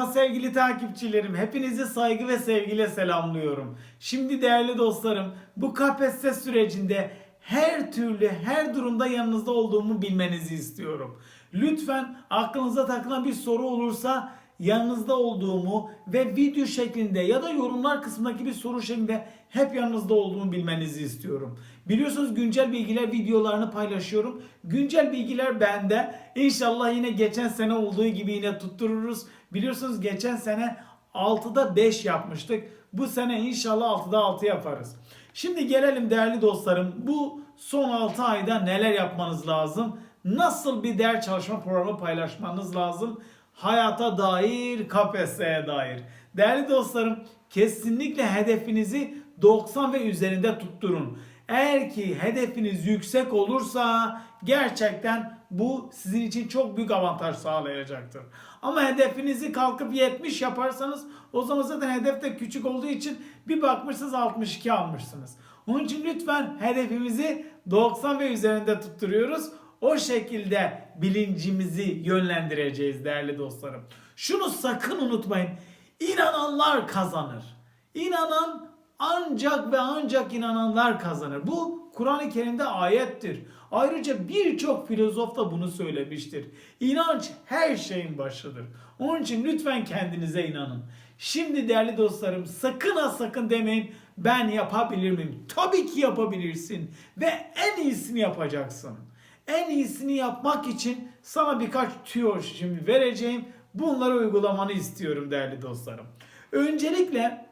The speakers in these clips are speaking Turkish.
Merhaba sevgili takipçilerim. Hepinizi saygı ve sevgiyle selamlıyorum. Şimdi değerli dostlarım, bu KPSS sürecinde her türlü, her durumda yanınızda olduğumu bilmenizi istiyorum. Lütfen aklınıza takılan bir soru olursa yanınızda olduğumu ve video şeklinde ya da yorumlar kısmındaki bir soru şeklinde hep yanınızda olduğumu bilmenizi istiyorum. Biliyorsunuz güncel bilgiler videolarını paylaşıyorum. Güncel bilgiler bende. İnşallah yine geçen sene olduğu gibi yine tuttururuz. Biliyorsunuz geçen sene 6'da 5 yapmıştık. Bu sene inşallah 6'da 6 yaparız. Şimdi gelelim değerli dostlarım. Bu son 6 ayda neler yapmanız lazım? Nasıl bir ders çalışma programı paylaşmanız lazım? Hayata dair, KPSS'ye dair. Değerli dostlarım kesinlikle hedefinizi 90 ve üzerinde tutturun. Eğer ki hedefiniz yüksek olursa gerçekten bu sizin için çok büyük avantaj sağlayacaktır. Ama hedefinizi kalkıp 70 yaparsanız o zaman zaten hedef de küçük olduğu için bir bakmışsınız 62 almışsınız. Onun için lütfen hedefimizi 90 ve üzerinde tutturuyoruz. O şekilde bilincimizi yönlendireceğiz değerli dostlarım. Şunu sakın unutmayın. İnananlar kazanır. İnanan ancak ve ancak inananlar kazanır. Bu Kur'an-ı Kerim'de ayettir. Ayrıca birçok filozof da bunu söylemiştir. İnanç her şeyin başıdır. Onun için lütfen kendinize inanın. Şimdi değerli dostlarım sakın ha sakın demeyin ben yapabilir miyim? Tabii ki yapabilirsin ve en iyisini yapacaksın. En iyisini yapmak için sana birkaç tüyo şimdi vereceğim. Bunları uygulamanı istiyorum değerli dostlarım. Öncelikle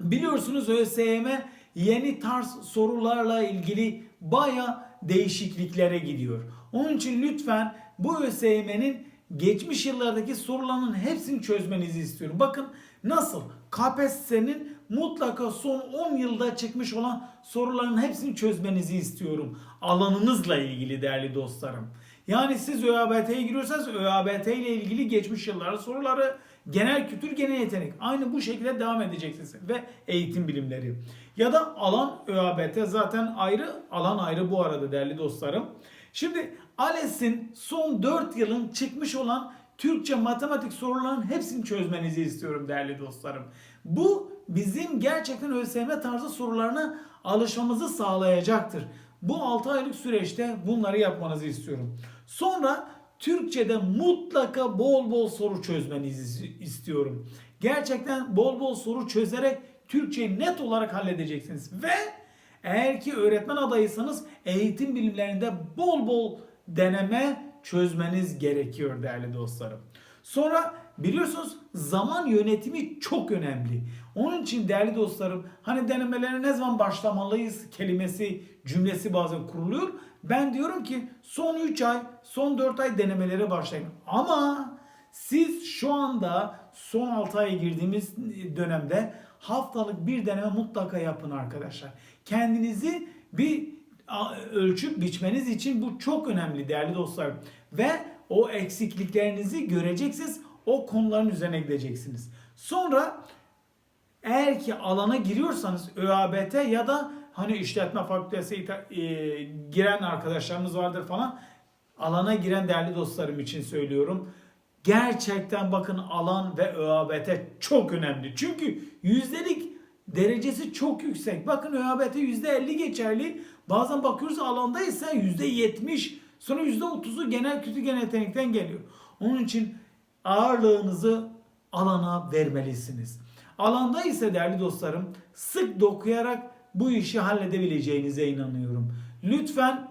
biliyorsunuz ÖSYM yeni tarz sorularla ilgili baya değişikliklere gidiyor. Onun için lütfen bu ÖSYM'nin geçmiş yıllardaki soruların hepsini çözmenizi istiyorum. Bakın nasıl KPSS'nin mutlaka son 10 yılda çıkmış olan soruların hepsini çözmenizi istiyorum. Alanınızla ilgili değerli dostlarım. Yani siz ÖABT'ye giriyorsanız ÖABT ile ilgili geçmiş yılların soruları, genel kültür, genel yetenek. Aynı bu şekilde devam edeceksiniz. Ve eğitim bilimleri. Ya da alan ÖABT zaten ayrı, alan ayrı bu arada değerli dostlarım. Şimdi ALES'in son 4 yılın çıkmış olan Türkçe matematik sorularının hepsini çözmenizi istiyorum değerli dostlarım. Bu bizim gerçekten ÖSYM tarzı sorularına alışmamızı sağlayacaktır. Bu 6 aylık süreçte bunları yapmanızı istiyorum. Sonra Türkçe'de mutlaka bol bol soru çözmenizi istiyorum. Gerçekten bol bol soru çözerek Türkçeyi net olarak halledeceksiniz. Ve eğer ki öğretmen adayıysanız eğitim bilimlerinde bol bol deneme çözmeniz gerekiyor değerli dostlarım. Sonra biliyorsunuz zaman yönetimi çok önemli. Onun için değerli dostlarım hani denemelere ne zaman başlamalıyız kelimesi cümlesi bazen kuruluyor. Ben diyorum ki son 3 ay son 4 ay denemelere başlayın. Ama siz şu anda son 6 aya girdiğimiz dönemde haftalık bir deneme mutlaka yapın arkadaşlar. Kendinizi bir ölçüp biçmeniz için bu çok önemli değerli dostlar. Ve o eksikliklerinizi göreceksiniz. O konuların üzerine gideceksiniz. Sonra eğer ki alana giriyorsanız ÖABT ya da hani işletme fakültesi e, giren arkadaşlarımız vardır falan. Alana giren değerli dostlarım için söylüyorum. Gerçekten bakın alan ve ÖABT çok önemli. Çünkü yüzdelik derecesi çok yüksek. Bakın ÖABT %50 geçerli. Bazen bakıyoruz alanda ise %70. Sonra %30'u genel kötü genel yetenekten geliyor. Onun için ağırlığınızı alana vermelisiniz. Alanda ise değerli dostlarım sık dokuyarak bu işi halledebileceğinize inanıyorum. Lütfen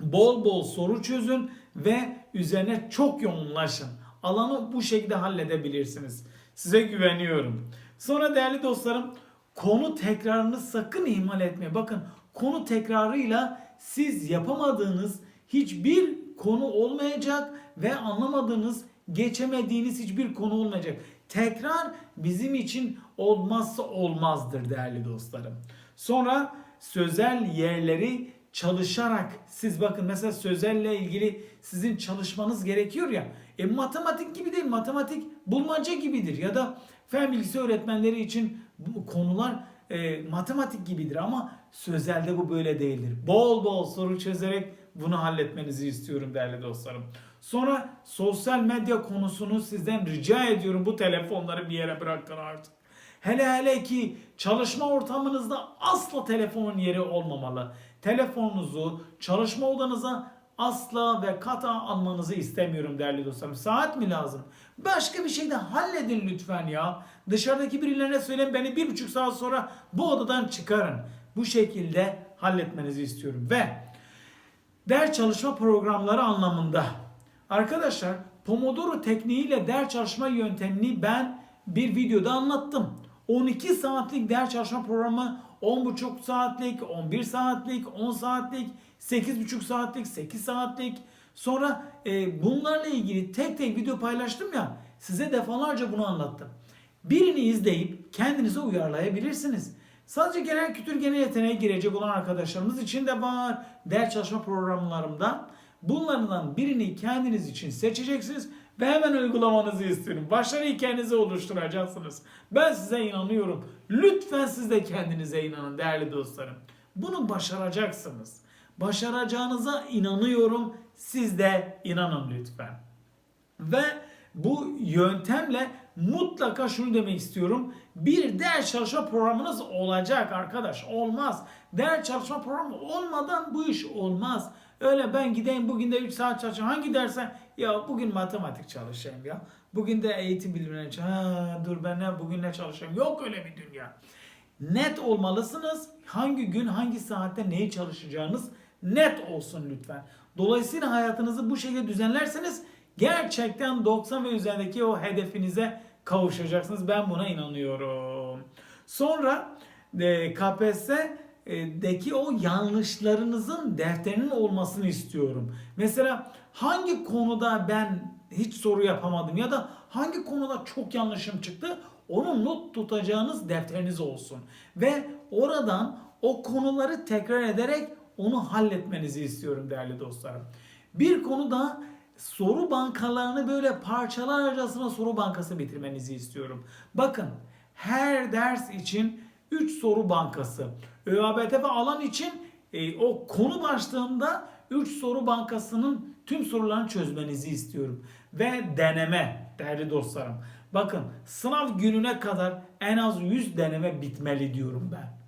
bol bol soru çözün ve üzerine çok yoğunlaşın. Alanı bu şekilde halledebilirsiniz. Size güveniyorum. Sonra değerli dostlarım konu tekrarını sakın ihmal etmeyin. Bakın konu tekrarıyla siz yapamadığınız hiçbir konu olmayacak ve anlamadığınız, geçemediğiniz hiçbir konu olmayacak. Tekrar bizim için olmazsa olmazdır değerli dostlarım. Sonra sözel yerleri çalışarak siz bakın mesela sözelle ilgili sizin çalışmanız gerekiyor ya. E matematik gibi değil. Matematik bulmaca gibidir ya da fen bilgisi öğretmenleri için bu konular e, matematik gibidir ama sözelde bu böyle değildir. Bol bol soru çözerek bunu halletmenizi istiyorum değerli dostlarım. Sonra sosyal medya konusunu sizden rica ediyorum bu telefonları bir yere bırakın artık. Hele hele ki çalışma ortamınızda asla telefonun yeri olmamalı. Telefonunuzu çalışma odanıza asla ve kata almanızı istemiyorum değerli dostlarım. Saat mi lazım? Başka bir şey de halledin lütfen ya. Dışarıdaki birilerine söyleyin beni bir buçuk saat sonra bu odadan çıkarın. Bu şekilde halletmenizi istiyorum. Ve ders çalışma programları anlamında. Arkadaşlar Pomodoro tekniğiyle ders çalışma yöntemini ben bir videoda anlattım. 12 saatlik ders çalışma programı 10,5 saatlik, 11 saatlik, 10 saatlik, 8,5 saatlik, 8 saatlik. Sonra e, bunlarla ilgili tek tek video paylaştım ya size defalarca bunu anlattım. Birini izleyip kendinize uyarlayabilirsiniz. Sadece genel kültür genel yeteneğe girecek olan arkadaşlarımız için de var. Ders çalışma programlarımda. Bunlardan birini kendiniz için seçeceksiniz ve hemen uygulamanızı istiyorum. Başarı hikayenizi oluşturacaksınız. Ben size inanıyorum. Lütfen siz de kendinize inanın değerli dostlarım. Bunu başaracaksınız. Başaracağınıza inanıyorum. Siz de inanın lütfen. Ve bu yöntemle mutlaka şunu demek istiyorum. Bir ders çalışma programınız olacak arkadaş. Olmaz. Ders çalışma programı olmadan bu iş olmaz. Öyle ben gideyim bugün de 3 saat çalışayım. Hangi derse? Ya bugün matematik çalışayım ya. Bugün de eğitim bilimlerine çalışayım. dur ben ne bugün ne çalışayım? Yok öyle bir dünya. Net olmalısınız. Hangi gün hangi saatte neyi çalışacağınız net olsun lütfen. Dolayısıyla hayatınızı bu şekilde düzenlerseniz gerçekten 90 ve üzerindeki o hedefinize kavuşacaksınız. Ben buna inanıyorum. Sonra e, KPSS'deki o yanlışlarınızın defterinin olmasını istiyorum. Mesela hangi konuda ben hiç soru yapamadım ya da hangi konuda çok yanlışım çıktı onu not tutacağınız defteriniz olsun. Ve oradan o konuları tekrar ederek onu halletmenizi istiyorum değerli dostlarım. Bir konuda soru bankalarını böyle parçalarcasına soru bankası bitirmenizi istiyorum. Bakın her ders için 3 soru bankası. ÖABT ve alan için e, o konu başlığında 3 soru bankasının tüm sorularını çözmenizi istiyorum. Ve deneme değerli dostlarım. Bakın sınav gününe kadar en az 100 deneme bitmeli diyorum ben.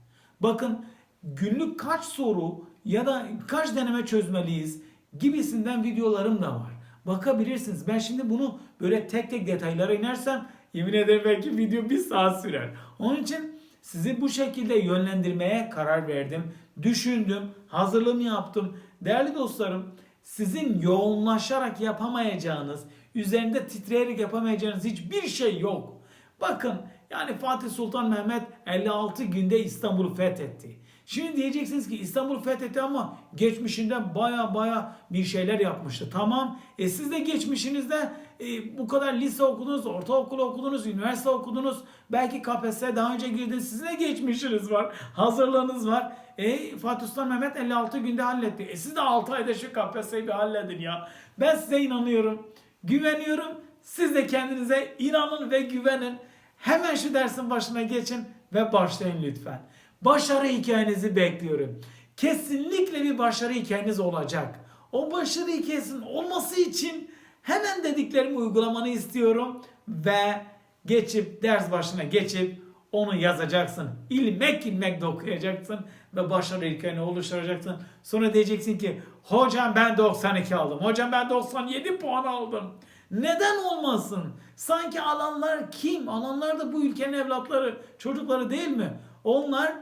Bakın günlük kaç soru ya da kaç deneme çözmeliyiz gibisinden videolarım da var. Bakabilirsiniz. Ben şimdi bunu böyle tek tek detaylara inersem yemin ederim belki video bir saat sürer. Onun için sizi bu şekilde yönlendirmeye karar verdim. Düşündüm, hazırlığımı yaptım. Değerli dostlarım, sizin yoğunlaşarak yapamayacağınız, üzerinde titreyerek yapamayacağınız hiçbir şey yok. Bakın yani Fatih Sultan Mehmet 56 günde İstanbul'u fethetti. Şimdi diyeceksiniz ki İstanbul fethetti ama geçmişinde baya baya bir şeyler yapmıştı. Tamam. E siz de geçmişinizde e, bu kadar lise okudunuz, ortaokul okudunuz, üniversite okudunuz. Belki KPSS'ye daha önce girdiniz. Sizin de geçmişiniz var. Hazırlığınız var. E Fatih Sultan Mehmet 56 günde halletti. E siz de 6 ayda şu KPSS'yi bir halledin ya. Ben size inanıyorum. Güveniyorum. Siz de kendinize inanın ve güvenin. Hemen şu dersin başına geçin ve başlayın lütfen. Başarı hikayenizi bekliyorum. Kesinlikle bir başarı hikayeniz olacak. O başarı hikayesinin olması için hemen dediklerimi uygulamanı istiyorum ve geçip ders başına geçip onu yazacaksın. İlmek ilmek de okuyacaksın ve başarı hikayeni oluşturacaksın. Sonra diyeceksin ki hocam ben 92 aldım. Hocam ben 97 puan aldım. Neden olmasın? Sanki alanlar kim? Alanlar da bu ülkenin evlatları, çocukları değil mi? Onlar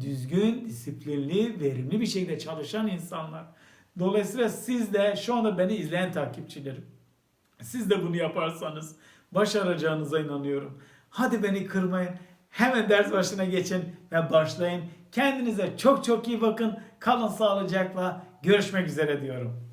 düzgün, disiplinli, verimli bir şekilde çalışan insanlar. Dolayısıyla siz de şu anda beni izleyen takipçilerim. Siz de bunu yaparsanız başaracağınıza inanıyorum. Hadi beni kırmayın. Hemen ders başına geçin ve başlayın. Kendinize çok çok iyi bakın. Kalın sağlıcakla. Görüşmek üzere diyorum.